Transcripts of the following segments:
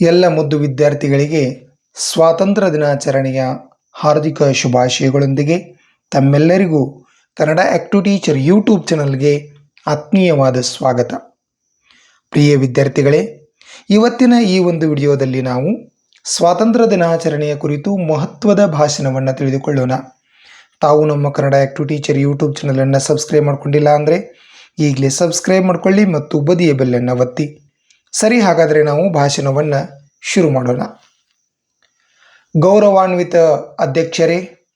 ಎಲ್ಲ ಮುದ್ದು ವಿದ್ಯಾರ್ಥಿಗಳಿಗೆ ಸ್ವಾತಂತ್ರ್ಯ ದಿನಾಚರಣೆಯ ಹಾರ್ದಿಕ ಶುಭಾಶಯಗಳೊಂದಿಗೆ ತಮ್ಮೆಲ್ಲರಿಗೂ ಕನ್ನಡ ಆ್ಯಕ್ಟು ಟೀಚರ್ ಯೂಟ್ಯೂಬ್ ಚಾನಲ್ಗೆ ಆತ್ಮೀಯವಾದ ಸ್ವಾಗತ. ಪ್ರಿಯ ವಿದ್ಯಾರ್ಥಿಗಳೇ, ಇವತ್ತಿನ ಈ ಒಂದು ವಿಡಿಯೋದಲ್ಲಿ ನಾವು ಸ್ವಾತಂತ್ರ್ಯ ದಿನಾಚರಣೆಯ ಕುರಿತು ಮಹತ್ವದ ಭಾಷಣವನ್ನು ತಿಳಿದುಕೊಳ್ಳೋಣ. ತಾವು ನಮ್ಮ ಕನ್ನಡ ಆಕ್ಟಿವ್ ಟೀಚರ್ ಯೂಟ್ಯೂಬ್ ಚಾನಲನ್ನು ಸಬ್ಸ್ಕ್ರೈಬ್ ಮಾಡ್ಕೊಂಡಿಲ್ಲ ಅಂದರೆ ಈಗಲೇ ಸಬ್ಸ್ಕ್ರೈಬ್ ಮಾಡ್ಕೊಳ್ಳಿ ಮತ್ತು ಬದಿಯ ಬೆಲ್ಲನ್ನು ಒತ್ತಿ. ಸರಿ ಹಾಗಾದರೆ ನಾವು ಭಾಷಣವನ್ನು ಶುರು ಮಾಡೋಣ. ಗೌರವಾನ್ವಿತ ಅಧ್ಯಕ್ಷರೇ,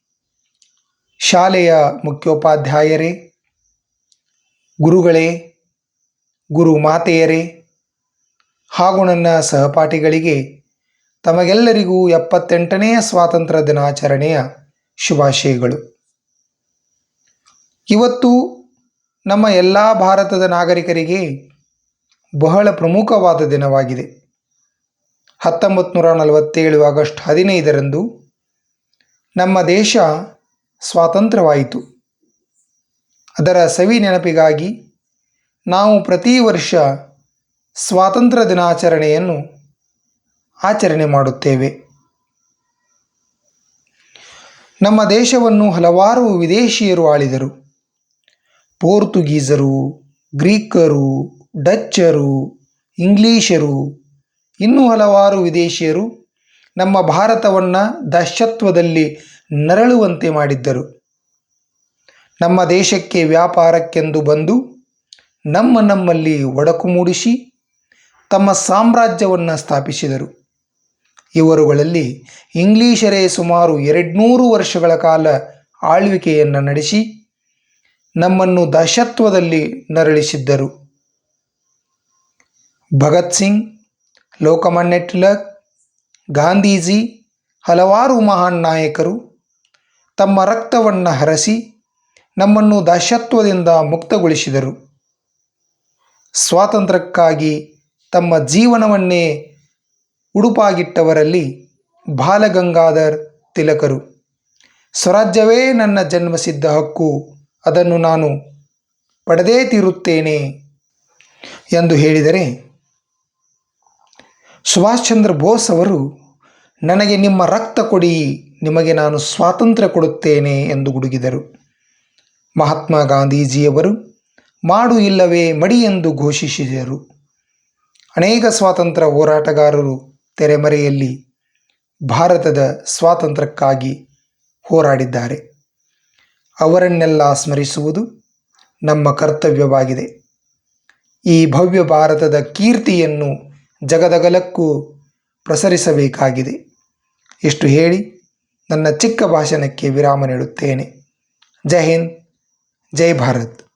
ಶಾಲೆಯ ಮುಖ್ಯೋಪಾಧ್ಯಾಯರೇ, ಗುರುಗಳೇ, ಗುರು ಮಾತೆಯರೇ, ಹಾಗೂ ನನ್ನ ಸಹಪಾಠಿಗಳಿಗೆ ತಮಗೆಲ್ಲರಿಗೂ ಎಪ್ಪತ್ತೆಂಟನೆಯ ಸ್ವಾತಂತ್ರ್ಯ ದಿನಾಚರಣೆಯ ಶುಭಾಶಯಗಳು. ಇವತ್ತು ನಮ್ಮ ಎಲ್ಲ ಭಾರತದ ನಾಗರಿಕರಿಗೆ ಬಹಳ ಪ್ರಮುಖವಾದ ದಿನವಾಗಿದೆ. ಹತ್ತೊಂಬತ್ತು ನೂರ ನಲವತ್ತೇಳು ಆಗಸ್ಟ್ ಹದಿನೈದರಂದು ನಮ್ಮ ದೇಶ ಸ್ವಾತಂತ್ರ್ಯವಾಯಿತು. ಅದರ ಸವಿ ನೆನಪಿಗಾಗಿ ನಾವು ಪ್ರತಿ ವರ್ಷ ಸ್ವಾತಂತ್ರ್ಯ ದಿನಾಚರಣೆಯನ್ನು ಆಚರಣೆ ಮಾಡುತ್ತೇವೆ. ನಮ್ಮ ದೇಶವನ್ನು ಹಲವಾರು ವಿದೇಶಿಯರು ಆಳಿದರು. ಪೋರ್ತುಗೀಸರು, ಗ್ರೀಕರು ಡಚ್ಚರು, ಇಂಗ್ಲೀಷರು, ಇನ್ನೂ ಹಲವಾರು ವಿದೇಶಿಯರು ನಮ್ಮ ಭಾರತವನ್ನು ದಶತ್ವದಲ್ಲಿ ನರಳುವಂತೆ ಮಾಡಿದ್ದರು. ನಮ್ಮ ದೇಶಕ್ಕೆ ವ್ಯಾಪಾರಕ್ಕೆಂದು ಬಂದು ನಮ್ಮ ನಮ್ಮಲ್ಲಿ ಒಡಕು ಮೂಡಿಸಿ ತಮ್ಮ ಸಾಮ್ರಾಜ್ಯವನ್ನು ಸ್ಥಾಪಿಸಿದರು. ಇವರುಗಳಲ್ಲಿ ಇಂಗ್ಲೀಷರೇ ಸುಮಾರು ಎರಡುನೂರು ವರ್ಷಗಳ ಕಾಲ ಆಳ್ವಿಕೆಯನ್ನು ನಡೆಸಿ ನಮ್ಮನ್ನು ದಶತ್ವದಲ್ಲಿ ನರಳಿಸಿದ್ದರು. ಭಗತ್ ಸಿಂಗ್, ಲೋಕಮಾನ್ಯ ತಿಲಕ್, ಗಾಂಧೀಜಿ, ಹಲವಾರು ಮಹಾನ್ ನಾಯಕರು ತಮ್ಮ ರಕ್ತವನ್ನು ಹರಸಿ ನಮ್ಮನ್ನು ದಾಶತ್ವದಿಂದ ಮುಕ್ತಗೊಳಿಸಿದರು. ಸ್ವಾತಂತ್ರ್ಯಕ್ಕಾಗಿ ತಮ್ಮ ಜೀವನವನ್ನೇ ಉಡುಪಾಗಿಟ್ಟವರಲ್ಲಿ ಬಾಲಗಂಗಾಧರ್ ತಿಲಕರು. ಸ್ವರಾಜ್ಯವೇ ನನ್ನ ಜನ್ಮಸಿದ್ಧ ಹಕ್ಕು, ಅದನ್ನು ನಾನು ಪಡೆದೇ ತೀರುತ್ತೇನೆ ಎಂದು ಹೇಳಿದರೆ ಸುಭಾಷ್ ಚಂದ್ರ ಬೋಸ್ ಅವರು, ನನಗೆ ನಿಮ್ಮ ರಕ್ತ ಕೊಡಿ, ನಿಮಗೆ ನಾನು ಸ್ವಾತಂತ್ರ್ಯ ಕೊಡುತ್ತೇನೆ ಎಂದು ಗುಡುಗಿದರು. ಮಹಾತ್ಮ ಗಾಂಧೀಜಿಯವರು, ಮಾಡು ಇಲ್ಲವೇ ಮಡಿ ಎಂದು ಘೋಷಿಸಿದರು. ಅನೇಕ ಸ್ವಾತಂತ್ರ್ಯ ಹೋರಾಟಗಾರರು ತೆರೆಮರೆಯಲ್ಲಿ ಭಾರತದ ಸ್ವಾತಂತ್ರ್ಯಕ್ಕಾಗಿ ಹೋರಾಡಿದ್ದಾರೆ. ಅವರನ್ನೆಲ್ಲ ಸ್ಮರಿಸುವುದು ನಮ್ಮ ಕರ್ತವ್ಯವಾಗಿದೆ. ಈ ಭವ್ಯ ಭಾರತದ ಕೀರ್ತಿಯನ್ನು ಜಗದಗಲಕ್ಕೂ ಪ್ರಸರಿಸಬೇಕಾಗಿದೆ. ಇಷ್ಟು ಹೇಳಿ ನನ್ನ ಚಿಕ್ಕ ಭಾಷಣಕ್ಕೆ ವಿರಾಮ ನೀಡುತ್ತೇನೆ. ಜೈ ಹಿಂದ್ ಜೈ ಭಾರತ್.